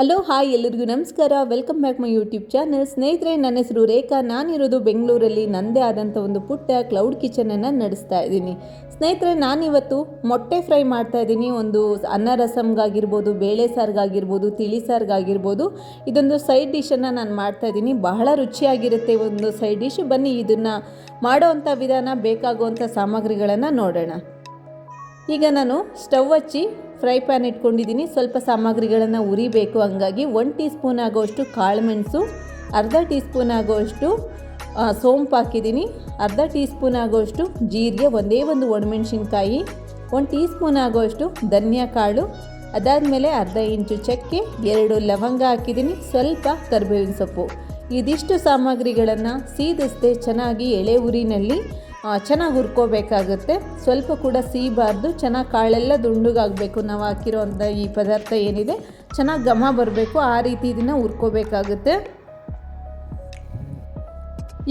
Hello hi ಎಲ್ಲರಿಗೂ ನಮಸ್ಕಾರ. Welcome back my YouTube channel ಸ್ನೇಹಿತರೆ, ನನ್ನ ಹೆಸರು ರೇಖಾ. ನಾನಿರೋದು ಬೆಂಗಳೂರಲ್ಲಿ ನನ್ನದೇ ಆದಂಥ ಒಂದು ಪುಟ್ಟ ಕ್ಲೌಡ್ ಕಿಚನನ್ನು ನಡೆಸ್ತಾ ಇದ್ದೀನಿ. ಸ್ನೇಹಿತರೆ, ನಾನಿವತ್ತು ಮೊಟ್ಟೆ ಫ್ರೈ ಮಾಡ್ತಾ ಇದ್ದೀನಿ. ಒಂದು ಅನ್ನ ರಸಮ್ಗಾಗಿರ್ಬೋದು, ಬೇಳೆ ಸಾರ್ಗಾಗಿರ್ಬೋದು, ತಿಳಿ ಸಾರ್ಗಾಗಿರ್ಬೋದು. ಇದೊಂದು ಸೈಡ್ ಡಿಶನ್ನು ನಾನು ಮಾಡ್ತಾ ಇದ್ದೀನಿ. ಬಹಳ ರುಚಿಯಾಗಿರುತ್ತೆ ಒಂದು ಸೈಡ್ ಡಿಶ್ ಬನ್ನಿ, ಇದನ್ನು ಮಾಡೋವಂಥ ವಿಧಾನ ಬೇಕಾಗುವಂಥ ಸಾಮಗ್ರಿಗಳನ್ನು ನೋಡೋಣ. ಈಗ ನಾನು ಸ್ಟವ್ ಹಚ್ಚಿ ಫ್ರೈ ಪ್ಯಾನ್ ಇಟ್ಕೊಂಡಿದ್ದೀನಿ. ಸ್ವಲ್ಪ ಸಾಮಗ್ರಿಗಳನ್ನು ಉರಿಬೇಕು. ಹಂಗಾಗಿ ಒನ್ ಟೀ ಸ್ಪೂನ್ ಆಗೋಷ್ಟು ಕಾಳುಮೆಣಸು, ಅರ್ಧ ಟೀ ಸ್ಪೂನ್ ಆಗೋಷ್ಟು ಸೋಂಪು ಹಾಕಿದ್ದೀನಿ. ಅರ್ಧ ಟೀ ಸ್ಪೂನ್ ಆಗೋಷ್ಟು ಜೀರಿಗೆ, ಒಂದೇ ಒಂದು ಒಣಮೆಣ್ಸಿನ್ಕಾಯಿ, ಒಂದು ಟೀ ಸ್ಪೂನ್ ಆಗೋಷ್ಟು ಧನಿಯಾ ಕಾಳು, ಅದಾದಮೇಲೆ ಅರ್ಧ ಇಂಚು ಚಕ್ಕೆ, ಎರಡು ಲವಂಗ ಹಾಕಿದ್ದೀನಿ. ಸ್ವಲ್ಪ ಕರ್ಬೇವಿನ ಸೊಪ್ಪು. ಇದಿಷ್ಟು ಸಾಮಗ್ರಿಗಳನ್ನು ಸೀದಿಸದೆ ಚೆನ್ನಾಗಿ ಎಳೆ ಉರಿನಲ್ಲಿ ಚೆನ್ನಾಗಿ ಹುರ್ಕೋಬೇಕಾಗುತ್ತೆ. ಸ್ವಲ್ಪ ಕೂಡ ಸೀಬಾರ್ದು. ಚೆನ್ನಾಗಿ ಕಾಳೆಲ್ಲ ದುಂಡುಗಾಗಬೇಕು. ನಾವು ಹಾಕಿರೋಂಥ ಈ ಪದಾರ್ಥ ಏನಿದೆ, ಚೆನ್ನಾಗಿ ಘಮ ಬರಬೇಕು. ಆ ರೀತಿ ಇದನ್ನು ಹುರ್ಕೋಬೇಕಾಗುತ್ತೆ.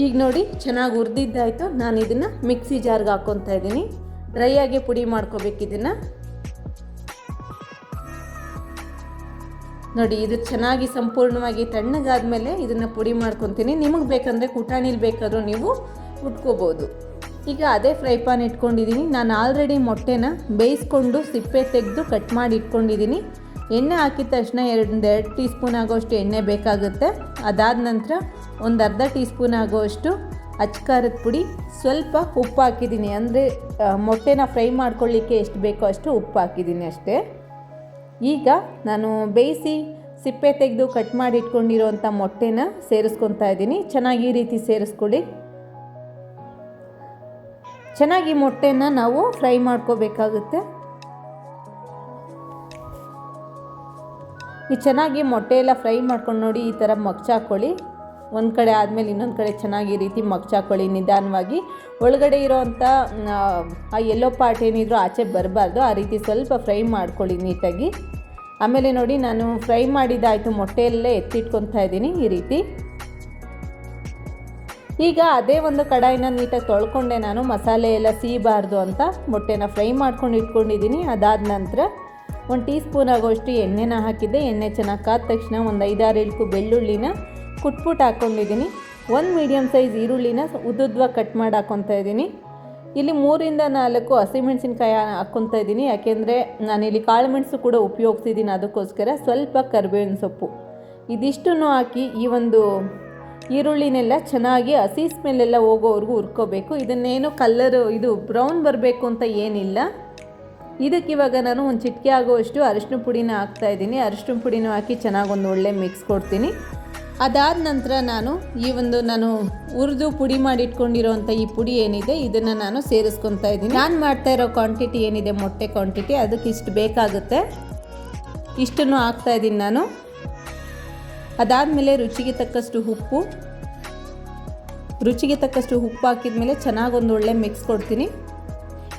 ಈಗ ನೋಡಿ, ಚೆನ್ನಾಗಿ ಹುರಿದಿದ್ದಾಯಿತು. ನಾನು ಇದನ್ನು ಮಿಕ್ಸಿ ಜಾರ್ಗೆ ಹಾಕ್ಕೊತಾ ಇದ್ದೀನಿ. ಡ್ರೈ ಆಗಿ ಪುಡಿ ಮಾಡ್ಕೋಬೇಕು ಇದನ್ನು. ನೋಡಿ, ಇದು ಚೆನ್ನಾಗಿ ಸಂಪೂರ್ಣವಾಗಿ ತಣ್ಣಗಾದ ಮೇಲೆ ಇದನ್ನು ಪುಡಿ ಮಾಡ್ಕೊತೀನಿ. ನಿಮಗೆ ಬೇಕಂದರೆ ಕುಟಾಣಿಲಿ ಬೇಕಾದರೂ ನೀವು ಉಟ್ಕೋಬೋದು. ಈಗ ಅದೇ ಫ್ರೈ ಪ್ಯಾನ್ ಇಟ್ಕೊಂಡಿದ್ದೀನಿ. ನಾನು ಆಲ್ರೆಡಿ ಮೊಟ್ಟೆನ ಬೇಯಿಸ್ಕೊಂಡು ಸಿಪ್ಪೆ ತೆಗೆದು ಕಟ್ ಮಾಡಿ ಇಟ್ಕೊಂಡಿದ್ದೀನಿ. ಎಣ್ಣೆ ಹಾಕಿದ ತಕ್ಷಣ ಎರಡು ಎರಡು ಟೀ ಸ್ಪೂನ್ ಆಗೋಷ್ಟು ಎಣ್ಣೆ ಬೇಕಾಗುತ್ತೆ. ಅದಾದ ನಂತರ ಒಂದು ಅರ್ಧ ಟೀ ಸ್ಪೂನ್ ಆಗೋಷ್ಟು ಅಚ್ಕಾರದ ಪುಡಿ, ಸ್ವಲ್ಪ ಉಪ್ಪು ಹಾಕಿದ್ದೀನಿ. ಅಂದರೆ ಮೊಟ್ಟೆನ ಫ್ರೈ ಮಾಡ್ಕೊಳ್ಳಿಕ್ಕೆ ಎಷ್ಟು ಬೇಕೋ ಅಷ್ಟು ಉಪ್ಪು ಹಾಕಿದ್ದೀನಿ ಅಷ್ಟೇ. ಈಗ ನಾನು ಬೇಯಿಸಿ ಸಿಪ್ಪೆ ತೆಗೆದು ಕಟ್ ಮಾಡಿ ಇಟ್ಕೊಂಡಿರೋವಂಥ ಮೊಟ್ಟೆನ ಸೇರಿಸ್ಕೊತಾ ಇದ್ದೀನಿ. ಚೆನ್ನಾಗಿ ಈ ರೀತಿ ಸೇರಿಸ್ಕೊಳ್ಳಿ. ಚೆನ್ನಾಗಿ ಮೊಟ್ಟೆನ ನಾವು ಫ್ರೈ ಮಾಡ್ಕೋಬೇಕಾಗುತ್ತೆ. ಈ ಚೆನ್ನಾಗಿ ಮೊಟ್ಟೆ ಎಲ್ಲ ಫ್ರೈ ಮಾಡ್ಕೊಂಡು ನೋಡಿ ಈ ಥರ ಮಗ್ಚಾಕೊಳ್ಳಿ ಒಂದು ಕಡೆ ಆದಮೇಲೆ ಇನ್ನೊಂದು ಕಡೆ ಚೆನ್ನಾಗಿ ಈ ರೀತಿ ಮಗ್ಚಾಕೊಳ್ಳಿ ನಿಧಾನವಾಗಿ. ಒಳಗಡೆ ಇರೋವಂಥ ಆ ಎಲ್ಲೋ ಪಾರ್ಟ್ ಏನಿದ್ರು ಆಚೆ ಬರಬಾರ್ದು, ಆ ರೀತಿ ಸ್ವಲ್ಪ ಫ್ರೈ ಮಾಡ್ಕೊಳ್ಳಿ ನೀಟಾಗಿ. ಆಮೇಲೆ ನೋಡಿ ನಾನು ಫ್ರೈ ಮಾಡಿದ್ದಾಯಿತು ಮೊಟ್ಟೆ ಎಲ್ಲ ಎತ್ತಿಟ್ಕೊತಾ ಇದ್ದೀನಿ ಈ ರೀತಿ. ಈಗ ಅದೇ ಒಂದು ಕಡಾಯಿನ ನೀಟಾಗಿ ತೊಳ್ಕೊಂಡೆ ನಾನು, ಮಸಾಲೆ ಎಲ್ಲ ಸೀಬಾರ್ದು ಅಂತ ಮೊಟ್ಟೆನ ಫ್ರೈ ಮಾಡ್ಕೊಂಡು ಇಟ್ಕೊಂಡಿದ್ದೀನಿ. ಅದಾದ ನಂತರ ಒಂದು ಟೀ ಸ್ಪೂನ್ ಆಗೋಷ್ಟು ಎಣ್ಣೆನ ಹಾಕಿದ್ದೆ. ಎಣ್ಣೆ ಚೆನ್ನಾಗಿ ಕಾದ ತಕ್ಷಣ ಒಂದು ಐದಾರು ಇಳ್ಕು ಬೆಳ್ಳುಳ್ಳಿನ ಕುಟ್ಬಿಟ್ಟು ಹಾಕ್ಕೊಂಡಿದ್ದೀನಿ ಒಂದು ಮೀಡಿಯಮ್ ಸೈಜ್ ಈರುಳ್ಳಿನ ಉದ್ದುದ್ವ ಕಟ್ ಮಾಡಿ ಹಾಕ್ಕೊತಾ ಇದ್ದೀನಿ. ಇಲ್ಲಿ ಮೂರಿಂದ ನಾಲ್ಕು ಹಸಿಮೆಣಸಿನ್ಕಾಯಿ ಹಾಕ್ಕೊತಾ ಇದ್ದೀನಿ. ಯಾಕೆಂದರೆ ನಾನಿಲ್ಲಿ ಕಾಳುಮೆಣಸು ಕೂಡ ಉಪಯೋಗಿಸಿದ್ದೀನಿ ಅದಕ್ಕೋಸ್ಕರ. ಸ್ವಲ್ಪ ಕರ್ಬೇವಿನ ಸೊಪ್ಪು. ಇದಿಷ್ಟನ್ನು ಹಾಕಿ ಈ ಒಂದು ಈರುಳ್ಳಿನೆಲ್ಲ ಚೆನ್ನಾಗಿ ಹಸಿ ಸ್ಮೆಲ್ಲೆಲ್ಲ ಹೋಗೋವರೆಗೂ ಹುರ್ಕೋಬೇಕು. ಇದನ್ನೇನು ಕಲ್ಲರು, ಇದು ಬ್ರೌನ್ ಬರಬೇಕು ಅಂತ ಏನಿಲ್ಲ. ಇದಕ್ಕೆ ಇವಾಗ ನಾನು ಒಂದು ಚಿಟಿಕೆ ಆಗುವಷ್ಟು ಅರಿಶಿನ ಪುಡಿನ ಹಾಕ್ತಾ ಇದ್ದೀನಿ. ಅರಿಶಿನ ಪುಡಿನೂ ಹಾಕಿ ಚೆನ್ನಾಗಿ ಒಂದು ಒಳ್ಳೆ ಮಿಕ್ಸ್ ಕೊಡ್ತೀನಿ. ಅದಾದ ನಂತರ ನಾನು ಈ ಒಂದು ನಾನು ಹುರಿದು ಪುಡಿ ಮಾಡಿ ಇಟ್ಕೊಂಡಿರೋಂಥ ಈ ಪುಡಿ ಏನಿದೆ, ಇದನ್ನು ನಾನು ಸೇರಿಸ್ಕೊತಾ ಇದ್ದೀನಿ. ನಾನು ಮಾಡ್ತಾ ಇರೋ ಕ್ವಾಂಟಿಟಿ ಏನಿದೆ, ಮೊಟ್ಟೆ ಕ್ವಾಂಟಿಟಿ ಅದಕ್ಕೆ ಇಷ್ಟು ಬೇಕಾಗುತ್ತೆ. ಇಷ್ಟನ್ನು ಹಾಕ್ತಾ ಇದ್ದೀನಿ ನಾನು. ಅದಾದಮೇಲೆ ರುಚಿಗೆ ತಕ್ಕಷ್ಟು ಉಪ್ಪು. ರುಚಿಗೆ ತಕ್ಕಷ್ಟು ಉಪ್ಪು ಹಾಕಿದ ಮೇಲೆ ಚೆನ್ನಾಗಿ ಒಂದು ಒಳ್ಳೆ ಮಿಕ್ಸ್ ಕೊಡ್ತೀನಿ.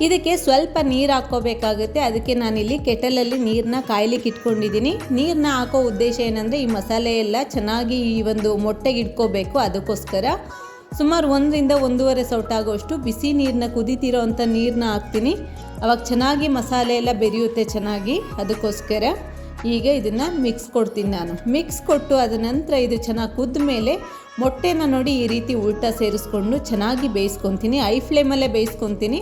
ಇದಕ್ಕೆ ಸ್ವಲ್ಪ ನೀರು ಹಾಕೋಬೇಕಾಗುತ್ತೆ ಅದಕ್ಕೆ ನಾನಿಲ್ಲಿ ಕೆಟಲಲ್ಲಿ ನೀರನ್ನ ಕಾಯ್ಲಿಕ್ಕೆ ಇಟ್ಕೊಂಡಿದ್ದೀನಿ. ನೀರನ್ನ ಹಾಕೋ ಉದ್ದೇಶ ಏನಂದರೆ ಈ ಮಸಾಲೆ ಎಲ್ಲ ಚೆನ್ನಾಗಿ ಈ ಒಂದು ಮೊಟ್ಟೆಗೆ ಇಟ್ಕೋಬೇಕು ಅದಕ್ಕೋಸ್ಕರ. ಸುಮಾರು ಒಂದರಿಂದ ಒಂದೂವರೆ ಸೌಟಾಗೋಷ್ಟು ಬಿಸಿ ನೀರನ್ನ ಕುದೀತಿರೋ ಅಂಥ ನೀರನ್ನ ಹಾಕ್ತೀನಿ. ಅವಾಗ ಚೆನ್ನಾಗಿ ಮಸಾಲೆ ಎಲ್ಲ ಬೆರೆಯುತ್ತೆ ಚೆನ್ನಾಗಿ ಅದಕ್ಕೋಸ್ಕರ. ಈಗ ಇದನ್ನು ಮಿಕ್ಸ್ ಕೊಡ್ತೀನಿ ನಾನು. ಮಿಕ್ಸ್ ಕೊಟ್ಟು ಅದ ನಂತರ ಇದು ಚೆನ್ನಾಗಿ ಕುದ್ದ ಮೇಲೆ ಮೊಟ್ಟೆನ ನೋಡಿ ಈ ರೀತಿ ಉಲ್ಟಾ ಸೇರಿಸ್ಕೊಂಡು ಚೆನ್ನಾಗಿ ಬೇಯಿಸ್ಕೊತೀನಿ. ಐ ಫ್ಲೇಮಲ್ಲೇ ಬೇಯಿಸ್ಕೊತೀನಿ.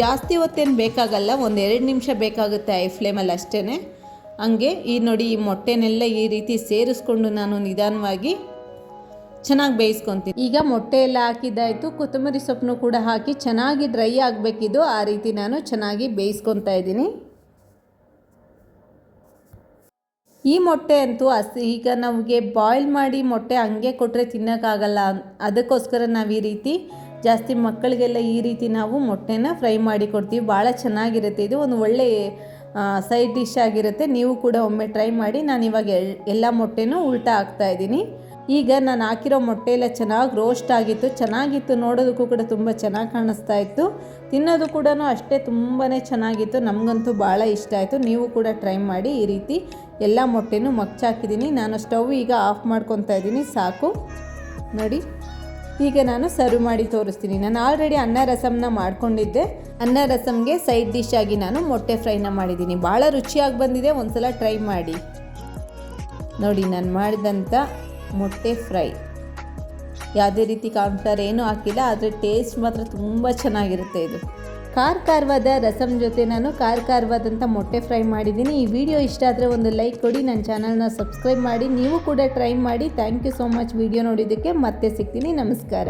ಜಾಸ್ತಿ ಹೊತ್ತೇನು ಬೇಕಾಗಲ್ಲ, ಒಂದು ಎರಡು ನಿಮಿಷ ಬೇಕಾಗುತ್ತೆ ಐ ಫ್ಲೇಮಲ್ಲಿ ಅಷ್ಟೇ ಹಂಗೆ ಈ ನೋಡಿ ಈ ಮೊಟ್ಟೆನೆಲ್ಲ ಈ ರೀತಿ ಸೇರಿಸ್ಕೊಂಡು ನಾನು ನಿಧಾನವಾಗಿ ಚೆನ್ನಾಗಿ ಬೇಯಿಸ್ಕೊತೀನಿ. ಈಗ ಮೊಟ್ಟೆ ಎಲ್ಲ ಹಾಕಿದ್ದಾಯಿತು. ಕೊತ್ತಂಬರಿ ಸೊಪ್ಪನ್ನು ಕೂಡ ಹಾಕಿ ಚೆನ್ನಾಗಿ ಡ್ರೈ ಆಗಬೇಕಿದು. ಆ ರೀತಿ ನಾನು ಚೆನ್ನಾಗಿ ಬೇಯಿಸ್ಕೊತಾ ಇದ್ದೀನಿ. ಈ ಮೊಟ್ಟೆ ಅಂತೂ ಹಸಿ, ಈಗ ನಮಗೆ ಬಾಯ್ಲ್ ಮಾಡಿ ಮೊಟ್ಟೆ ಹಂಗೆ ಕೊಟ್ಟರೆ ತಿನ್ನೋಕ್ಕಾಗಲ್ಲ. ಅದಕ್ಕೋಸ್ಕರ ನಾವು ಈ ರೀತಿ ಜಾಸ್ತಿ ಮಕ್ಕಳಿಗೆಲ್ಲ ಈ ರೀತಿ ನಾವು ಮೊಟ್ಟೆನ ಫ್ರೈ ಮಾಡಿ ಕೊಡ್ತೀವಿ. ಭಾಳ ಚೆನ್ನಾಗಿರುತ್ತೆ. ಇದು ಒಂದು ಒಳ್ಳೆ ಸೈಡ್ ಡಿಶ್ ಆಗಿರುತ್ತೆ. ನೀವು ಕೂಡ ಒಮ್ಮೆ ಟ್ರೈ ಮಾಡಿ. ನಾನು ಇವಾಗ ಎಲ್- ಎಲ್ಲ ಮೊಟ್ಟೆನೂ ಉಲ್ಟಾ ಹಾಕ್ತಾ ಇದ್ದೀನಿ. ಈಗ ನಾನು ಹಾಕಿರೋ ಮೊಟ್ಟೆ ಎಲ್ಲ ಚೆನ್ನಾಗಿ ರೋಸ್ಟ್ ಆಗಿತ್ತು. ಚೆನ್ನಾಗಿತ್ತು. ನೋಡೋದಕ್ಕೂ ಕೂಡ ತುಂಬ ಚೆನ್ನಾಗಿ ಕಾಣಿಸ್ತಾ ಇತ್ತು. ತಿನ್ನೋದು ಕೂಡ ಅಷ್ಟೇ ತುಂಬಾ ಚೆನ್ನಾಗಿತ್ತು. ನಮಗಂತೂ ಭಾಳ ಇಷ್ಟ ಆಯಿತು. ನೀವು ಕೂಡ ಟ್ರೈ ಮಾಡಿ ಈ ರೀತಿ ಎಲ್ಲ ಮೊಟ್ಟೆನೂ ಮಗ್ಚಾಕಿದ್ದೀನಿ. ನಾನು ಸ್ಟವ್ ಈಗ ಆಫ್ ಮಾಡ್ಕೊತಾ ಇದ್ದೀನಿ. ಸಾಕು. ನೋಡಿ. ಈಗ ನಾನು ಸರ್ವ್ ಮಾಡಿ ತೋರಿಸ್ತೀನಿ. ನಾನು ಆಲ್ರೆಡಿ ಅನ್ನ ರಸಮ್ನ ಮಾಡ್ಕೊಂಡಿದ್ದೆ. ಅನ್ನ ರಸಮ್ಗೆ ಸೈಡ್ ಡಿಶ್ ಆಗಿ ನಾನು ಮೊಟ್ಟೆ ಫ್ರೈನ ಮಾಡಿದ್ದೀನಿ. ಭಾಳ ರುಚಿಯಾಗಿ ಬಂದಿದೆ. ಒಂದ್ಸಲ ಟ್ರೈ ಮಾಡಿ. ನೋಡಿ, ನಾನು ಮಾಡಿದಂಥ ಮೊಟ್ಟೆ ಫ್ರೈ. ಯಾವುದೇ ರೀತಿ ಕಾನ್ಫ್ಲವರ್ ಏನೂ ಹಾಕಿಲ್ಲ, ಆದರೆ ಟೇಸ್ಟ್ ಮಾತ್ರ ತುಂಬ ಚೆನ್ನಾಗಿರುತ್ತೆ ಇದು. ಖಾರ ಖಾರವಾದ ರಸಮ್ ಜೊತೆ ನಾನು ಕಾರ್ ಖಾರವಾದಂಥ ಮೊಟ್ಟೆ ಫ್ರೈ ಮಾಡಿದ್ದೀನಿ. ಈ ವಿಡಿಯೋ ಇಷ್ಟ ಆದರೆ ಒಂದು ಲೈಕ್ ಕೊಡಿ, ನನ್ನ ಚಾನಲ್ನ ಸಬ್ಸ್ಕ್ರೈಬ್ ಮಾಡಿ, ನೀವು ಕೂಡ ಟ್ರೈ ಮಾಡಿ. Thank you so much. Video ನೋಡಿದ್ದಕ್ಕೆ ಮತ್ತೆ ಸಿಗ್ತೀನಿ. ನಮಸ್ಕಾರ.